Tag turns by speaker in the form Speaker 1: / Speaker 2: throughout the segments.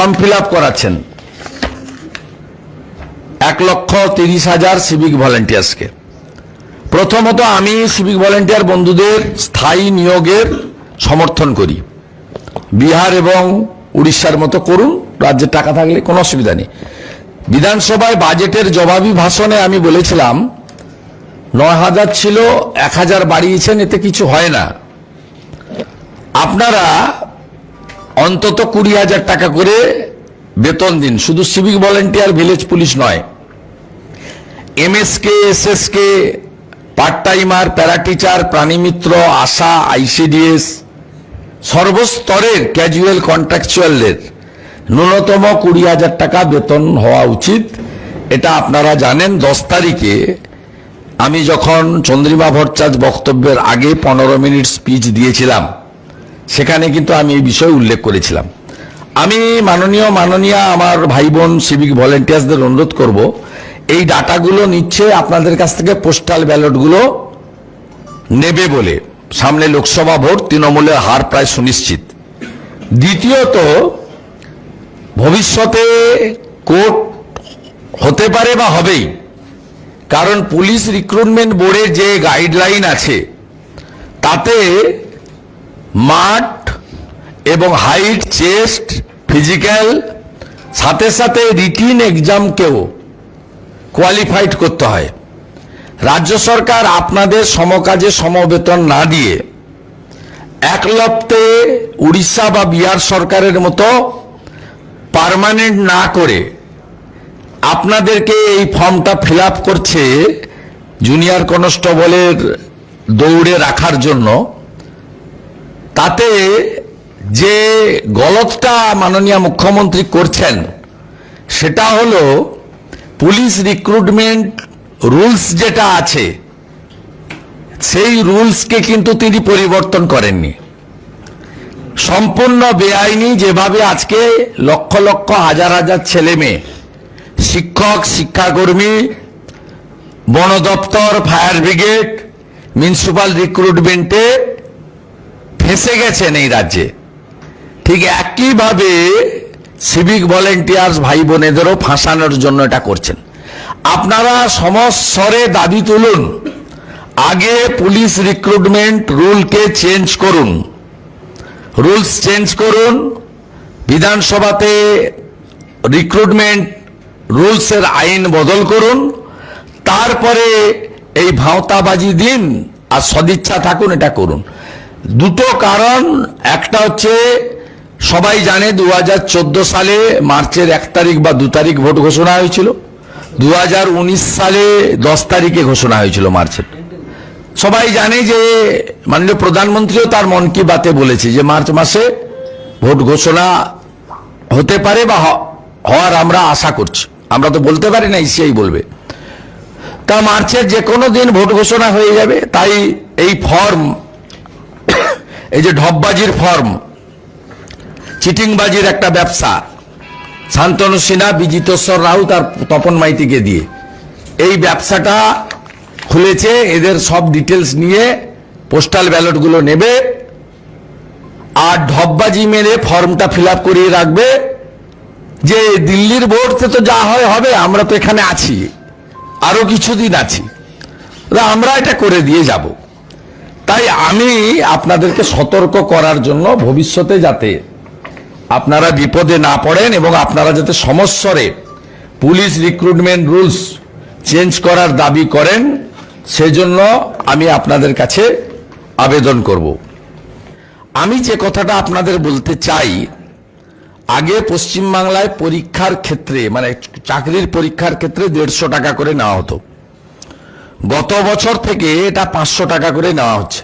Speaker 1: Form fill করাচ্ছেন। এক লক্ষ তিরিশ হাজার সিভিক ভলেন্টিয়ার্সকে প্রথমত আমি সিভিক ভলেন্টিয়ার বন্ধুদের স্থায়ী নিয়োগের সমর্থন করি। বিহার এবং উড়িষ্যার মতো করুন, রাজ্যের টাকা থাকলে কোনো অসুবিধা নেই। বিধানসভায় বাজেটের জবাবি ভাষণে আমি বলেছিলাম, নয় হাজার ছিল, এক হাজার বাড়িয়েছেন, এতে কিছু হয় না। আপনারা অন্তত কুড়ি হাজার টাকা করে বেতন দিন। শুধু সিভিক ভলেন্টিয়ার ভিলেজ পুলিশ নয়। MSK SSK part timer para teacher প্রাণীমিত্র, ASHA ICDS সর্বস্তরের ক্যাজুয়াল কন্ট্রাকচুয়ালদের ন্যূনতম কুড়ি হাজার টাকা বেতন হওয়া উচিত। এটা আপনারা জানেন, দশ তারিখে আমি যখন চন্দ্রিমা ভট্টাচার্য বক্তব্যের আগে পনেরো মিনিট স্পিচ দিয়েছিলাম সেখানে কিন্তু আমি এই বিষয়ে উল্লেখ করেছিলাম। আমি মাননীয়, মাননীয়া আমার ভাই বোন সিভিক ভলেন্টিয়ার্সদের অনুরোধ করব, এই ডাটাগুলো নিচ্ছে আপনাদের কাছ থেকে পোস্টাল ব্যালটগুলো নেবে বলে। সামনে লোকসভা ভোট, তৃণমূলের হার প্রায় সুনিশ্চিত। দ্বিতীয়ত, ভবিষ্যতে কোর্ট হতে পারে বা হবেই। কারণ পুলিশ রিক্রুটমেন্ট বোর্ডের যে গাইডলাইন আছে, তাতে মাঠ এবং হাইট, চেস্ট, ফিজিক্যাল, সাথে সাথে রিটিন এক্সামকেও কোয়ালিফাইড করতে হয়। রাজ্য সরকার আপনাদের সমকাজে সমবেতন না দিয়ে একলপ্তে উড়িষ্যা বা বিহার সরকারের মতো পার্মানেন্ট না করে আপনাদেরকে এই ফর্মটা ফিল করছে জুনিয়র কনস্টেবলের দৌড়ে রাখার জন্য। তাতে যে গলতটা মাননীয় মুখ্যমন্ত্রী করছেন, সেটা হলো পুলিশ রিক্রুটমেন্ট রুলস যেটা আছে, সেই রুলসকে কিন্তু তিনি পরিবর্তন করেননি। সম্পূর্ণ বেআইনি যেভাবে আজকে লক্ষ লক্ষ হাজার হাজার ছেলে মেয়ে, শিক্ষক, শিক্ষাকর্মী বন দপ্তর ফায়ার ব্রিগেড মিউনিসিপাল রিক্রুটমেন্টে ফেসে গেছেন এই রাজ্যে। ঠিক একইভাবে সিভিক ভলেন্টিয়ার্স ভাই বোনেদেরও ফাঁসানোর জন্য এটা করছেন। আপনারা সমস্বরে দাবি তুলুন, আগে পুলিশ রিক্রুটমেন্ট রুলকে চেঞ্জ করুন। রুলস চেঞ্জ করুন, বিধানসভাতে রিক্রুটমেন্ট রুলসের আইন বদল করুন, তারপরে এই ভাঁওতাবাজি দিন আর সদিচ্ছা থাকুন, এটা করুন। দুটো কারণ। একটা হচ্ছে, সবাই জানে দু হাজার চোদ্দ সালে মার্চের এক তারিখ বা দু তারিখ ভোট ঘোষণা হয়েছিল। দু হাজার উনিশ সালে দশ তারিখে ঘোষণা হয়েছিল মার্চের। সবাই জানে যে, মাননীয় প্রধানমন্ত্রীও তার মন কি বাতে বলেছে যে মার্চ মাসে ভোট ঘোষণা হতে পারে বা হওয়ার আমরা আশা করছি। আমরা তো বলতে পারি না ইসিআই বলবে। তা মার্চের যে কোনো দিন ভোট ঘোষণা হয়ে যাবে, তাই এই ফর্ম এই যে ঢপবাজির ফর্ম চিটিংবাজির একটা ব্যবসা, শান্তনু সিনহা বিজিতেশ্বর রাউত আর তপন মাইতিকে দিয়ে। এই ব্যবসাটা খুলেছে, এদের সব ডিটেলস নিয়ে পোস্টাল ব্যালটগুলো নেবে আর ঢপবাজি মেরে ফর্মটা ফিল করিয়ে রাখবে। যে দিল্লির বোর্ডতে তো যা হয় হবে, আমরা তো এখানে আছি, আরও কিছুদিন আছি। আমরা এটা করে দিয়ে যাব। তাই আমি আপনাদেরকে সতর্ক করার জন্য ভবিষ্যতে যাতে আপনারা বিপদে না পড়েন এবং আপনারা যাতে সমস্যরে পুলিশ রিক্রুটমেন্ট রুলস চেঞ্জ করার দাবি করেন, সেজন্য আমি আপনাদের কাছে আবেদন করব। আমি যে কথাটা আপনাদের বলতে চাই, আগে পশ্চিমবাংলায় পরীক্ষার ক্ষেত্রে মানে চাকরির পরীক্ষার ক্ষেত্রে দেড়শো টাকা করে নেওয়া হতো। গত বছর থেকে এটা পাঁচশো টাকা করে নেওয়া হচ্ছে।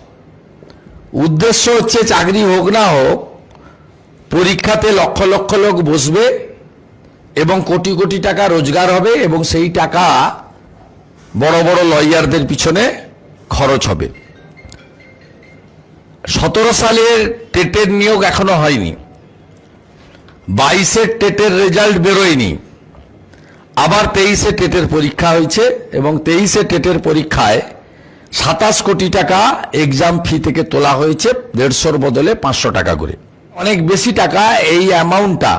Speaker 1: উদ্দেশ্য হচ্ছে চাকরি হোক না হোক, পরীক্ষাতে লক্ষ লক্ষ লোক বসবে এবং কোটি কোটি টাকা রোজগার হবে এবং সেই টাকা বড় বড় লয়ারদের পিছনে খরচ হবে। সতেরো সালের টেটের নিয়োগ এখনও হয়নি। বাইশের টেটের রেজাল্ট বেরোয়নি। আবার তেইশে টেটের পরীক্ষা হয়েছে এবং তেইশে টেটের পরীক্ষায় সাতাশ কোটি টাকা এক্সাম ফি থেকে তোলা হয়েছে, দেড়শোর বদলে পাঁচশো টাকা করে। অনেক বেশি টাকা এই অ্যামাউন্টটা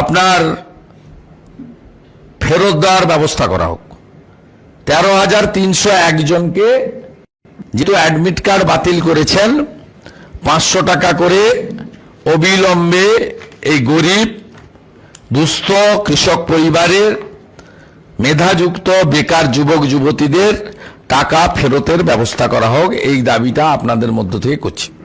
Speaker 1: আপনার ফেরত দেওয়ার ব্যবস্থা করা হোক। তেরো হাজার তিনশো একজনকে যেহেতু অ্যাডমিট কার্ড বাতিল করেছেন, পাঁচশো টাকা করে অবিলম্বে এই গরিব দুস্থ কৃষক পরিবারের মেধাযুক্ত বেকার যুবক যুবতীদের টাকা ফেরতের ব্যবস্থা করা হোক, এই দাবিটা আপনাদের মধ্য থেকে করছি।